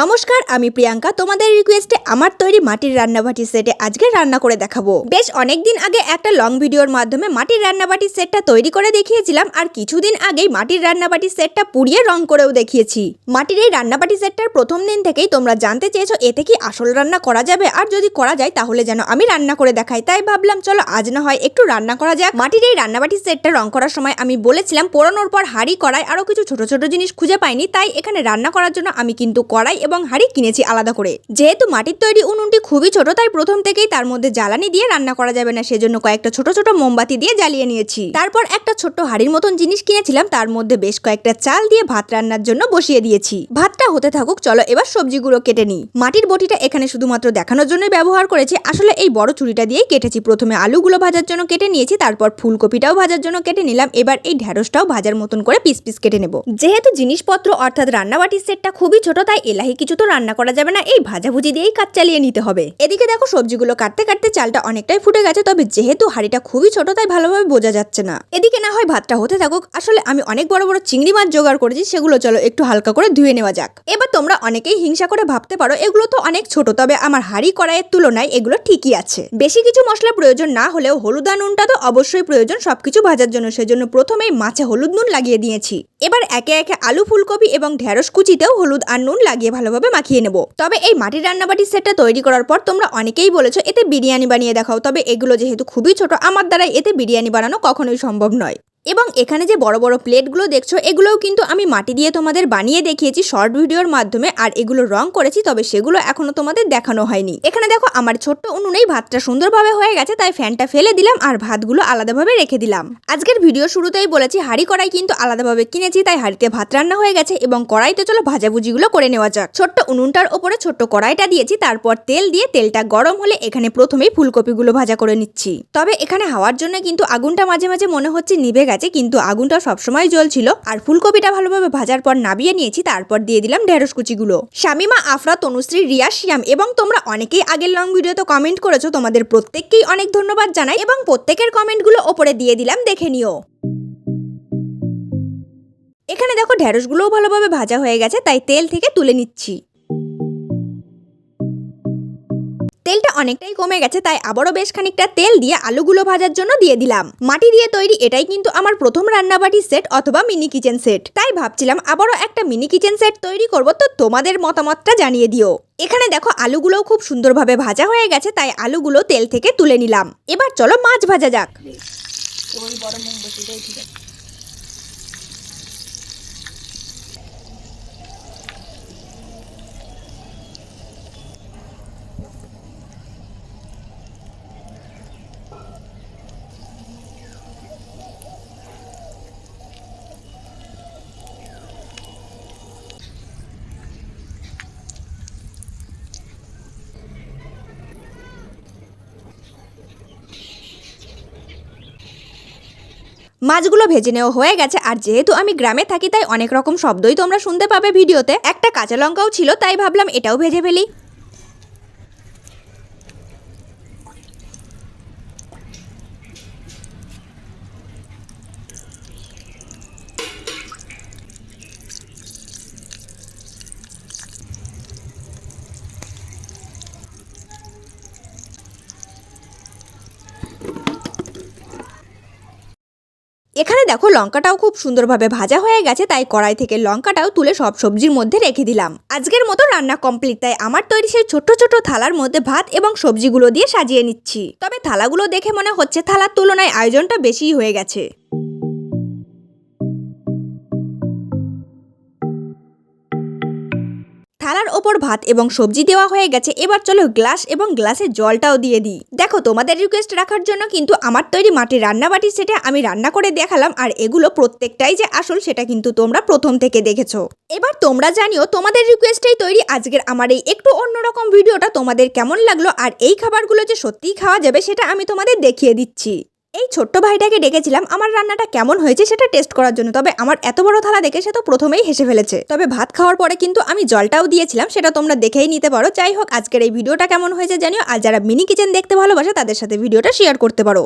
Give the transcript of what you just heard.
নমস্কার, আমি প্রিয়াঙ্কা। তোমাদের রিকোয়েস্টে আমার তৈরি মাটির রান্নাবাটির সেটে আজকে রান্না করে দেখাবো। বেশ অনেকদিন আগে একটা লং ভিডিওর মাধ্যমে মাটির রান্নাবাটির সেটটা তৈরি করে দেখিয়েছিলাম আর কিছুদিন আগেই মাটির রান্নাবাটির সেটটা পুড়িয়ে রং করেও দেখিয়েছি। মাটির এই রান্নাবাটি সেটটার প্রথম দিন থেকেই তোমরা জানতে চেয়েছো, এতে কি আসল রান্না করা যাবে? আর যদি করা যায়, তাহলে যেন আমি রান্না করে দেখাই। তাই ভাবলাম, চলো আজ না হয় একটু রান্না করা যাক। মাটির এই রান্নাবাটির সেটটা রং করার সময় আমি বলেছিলাম, পোড়ানোর পর হাড়ি, কড়াই আরও কিছু ছোট ছোট জিনিস খুঁজে পাইনি। তাই এখানে রান্না করার জন্য আমি কিন্তু কড়াই এবং হাঁড়ি কিনেছি আলাদা করে। যেহেতু মাটির তৈরি উনুনটি খুবই ছোট, তাই প্রথম থেকেই তার মধ্যে জ্বালানি দিয়ে রান্না করা যাবে না। সেজন্য কয়েকটা ছোট ছোট মোমবাতি দিয়ে জ্বালিয়ে নিয়েছি। তারপর একটা ছোট্ট হাড়ির মতন জিনিস কিনেছিলাম, তার মধ্যে বেশ কয়েকটা চাল দিয়ে ভাত রান্নার জন্য বসিয়ে দিয়েছি। ভাতটা হতে থাকুক, চলো এবার সবজিগুলো কেটে নিই। মাটির বটিটা এখানে শুধুমাত্র দেখানোর জন্যই ব্যবহার করেছি। আসলে এই বড় ছুরিটা দিয়েই কেটেছি। প্রথমে আলুগুলো ভাজার জন্য কেটে নিয়েছি, তারপর ফুলকপিটাও ভাজার জন্য কেটে নিলাম। এবার এই ঢ্যাঁড়সটাও ভাজার মতন করে পিস পিস কেটে নেব। যেহেতু জিনিসপত্র, অর্থাৎ রান্নাবাটির সেটটা খুবই ছোট, তাই এলাহি কিছু তো রান্না করা যাবে না, এই ভাজাভুজি দিয়েই কাজ চালিয়ে নিতে হবে। এদিকে দেখো, সবজিগুলো কাটতে কাটতে চালটা অনেকটাই ফুটে গেছে, তবে যেহেতু হাঁড়িটা খুবই ছোট, তাই ভালোভাবে বোঝা যাচ্ছে না। এদিকে না হয় ভাতটা হতে থাকুক, আসলে আমি অনেক বড় বড় চিংড়ি মাছ জোগাড় করেছি, সেগুলো চলো একটু হালকা করে ধুয়ে নেওয়া যাক। এবার তোমরা অনেকেই হিংসা করে ভাবতে পারো, এগুলো তো অনেক ছোট, তবে আমার হাঁড়ি কড়াইয়ের তুলনায় এগুলো ঠিকই আছে। বেশি কিছু মশলা প্রয়োজন না হলেও হলুদ নুনটা তো অবশ্যই প্রয়োজন, সবকিছু ভাজার জন্য, সেজন্য প্রথমেই মাছে হলুদ নুন লাগিয়ে দিয়েছি। এবার একে একে আলু ফুলকপি এবং ঢেঁড়স কুচিতেও হলুদ আর নুন লাগিয়ে ভালোভাবে মাখিয়ে নেব। তবে এই মাটির রান্নাবাটির সেটটা তৈরি করার পর তোমরা অনেকেই বলেছ, এতে বিরিয়ানি বানিয়ে দেখাও। তবে এগুলো যেহেতু খুবই ছোট, আমার দ্বারা এতে বিরিয়ানি বানানো কখনোই সম্ভব নয়। এবং এখানে যে বড় বড় প্লেটগুলো দেখছ, এগুলোও কিন্তু আমি মাটি দিয়ে তোমাদের বানিয়ে দেখিয়েছি, শর্ট ভিডিওর মাধ্যমে, আর এগুলো রং করেছি, তবে সেগুলো এখনও তোমাদের দেখানো হয়নি। এখানে দেখো, আমার ছোট্ট উনুনেই ভাতটা সুন্দরভাবে হয়ে গেছে, তাই ফ্যানটা ফেলে দিলাম আর ভাতগুলো আলাদাভাবে রেখে দিলাম। আজকের ভিডিও শুরুতেই বলেছি, হাঁড়ি কড়াই কিন্তু আলাদাভাবে কিনেছি, তাই হাঁড়িতে ভাত রান্না হয়ে গেছে, এবং কড়াইতে চলো ভাজাভুজিগুলো করে নেওয়া যাক। ছোট্ট উনুনটার ওপরে ছোট্ট কড়াইটা দিয়েছি, তারপর তেল দিয়ে তেলটা গরম হলে এখানে প্রথমেই ফুলকপিগুলো ভাজা করে নিচ্ছি। তবে এখানে হাওয়ার জন্য কিন্তু আগুনটা মাঝে মাঝে মনে হচ্ছে নিভে গেছে, কিন্তু আগুনটা সবসময় জ্বলছিল। আর ফুলকপিটা ভালোভাবে ভাজার পর নাবিয়ে নিয়েছি, তারপর দিয়ে দিলাম ঢেঁড়স কুচিগুলো। শামিমা, আফরা, তনুশ্রী, রিয়া, শিয়াম এবং তোমরা অনেকেই আগের লং ভিডিওতে কমেন্ট করেছ, তোমাদের প্রত্যেককেই অনেক ধন্যবাদ জানাই এবং প্রত্যেকের কমেন্টগুলো ওপরে দিয়ে দিলাম, দেখে নিও। এখানে দেখো ঢেঁড়সগুলোও ভালোভাবে ভাজা হয়ে গেছে, তাই তেল থেকে তুলে নিচ্ছি। তেলটা অনেকটাই কমে গেছে, তাই আবারও বেশ খানিকটা তেল দিয়ে আলুগুলো ভাজার জন্য দিয়ে দিলাম। মাটি দিয়ে তৈরি এটাই কিন্তু আমার প্রথম রান্নাবাটির সেট অথবা মিনি কিচেন সেট তাই ভাবছিলাম আবারও একটা মিনি কিচেন সেট তৈরি করব, তো তোমাদের মতামতটা জানিয়ে দিও। এখানে দেখো আলুগুলোও খুব সুন্দরভাবে ভাজা হয়ে গেছে, তাই আলুগুলো তেল থেকে তুলে নিলাম। এবার চলো মাছ ভাজা যাক। ওই বড় ঠিক আছে মাছগুলো ভেজে নেওয়া হয়ে গেছে, আর যেহেতু আমি গ্রামে থাকি, তাই অনেক রকম শব্দই তোমরা শুনতে পাবে ভিডিওতে। একটা কাঁচা লঙ্কাও ছিল, তাই ভাবলাম এটাও ভেজে ফেলি। এখানে দেখো লঙ্কাটাও খুব সুন্দরভাবে ভাজা হয়ে গেছে, তাই কড়াই থেকে লঙ্কাটাও তুলে সব সবজির মধ্যে রেখে দিলাম। আজকের মতো রান্না কমপ্লিট তাই আমার তৈরি সেই ছোট্ট ছোট থালার মধ্যে ভাত এবং সবজিগুলো দিয়ে সাজিয়ে নিচ্ছি। তবে থালাগুলো দেখে মনে হচ্ছে থালার তুলনায় আয়োজনটা বেশিই হয়ে গেছে। থালার ওপর ভাত এবং সবজি দেওয়া হয়ে গেছে। এবার চলো গ্লাস এবং গ্লাসে জলটাও দিয়ে দিই। দেখো, তোমাদের রিকোয়েস্ট রাখার জন্য কিন্তু আমার তৈরি মাটির রান্নাবাটি সেটা আমি রান্না করে দেখালাম আর এগুলো প্রত্যেকটাই যে আসল সেটা কিন্তু তোমরা প্রথম থেকে দেখেছ। এবার তোমরা জানিও, তোমাদের রিকোয়েস্টেই তৈরি। আজকের আমার এই একটু অন্যরকম ভিডিওটা তোমাদের কেমন লাগল আর এই খাবারগুলো যে সত্যিই খাওয়া যাবে সেটা আমি তোমাদের দেখিয়ে দিচ্ছি। এই ছোট্ট ভাইটাকে ডেকেছিলাম, আমার রান্নাটা কেমন হয়েছে সেটা টেস্ট করার জন্য। তবে আমার এত বড় থালা দেখে সে তো প্রথমেই হেসে ফেলেছে। তবে ভাত খাওয়ার পরে কিন্তু আমি জলটাও দিয়েছিলাম, সেটা তোমরা দেখেই নিতে পারো। যাই হোক, আজকের এই ভিডিওটা কেমন হয়েছে জানিও, আর যারা মিনি কিচেন দেখতে ভালোবাসে, তাদের সাথে ভিডিওটা শেয়ার করতে পারো।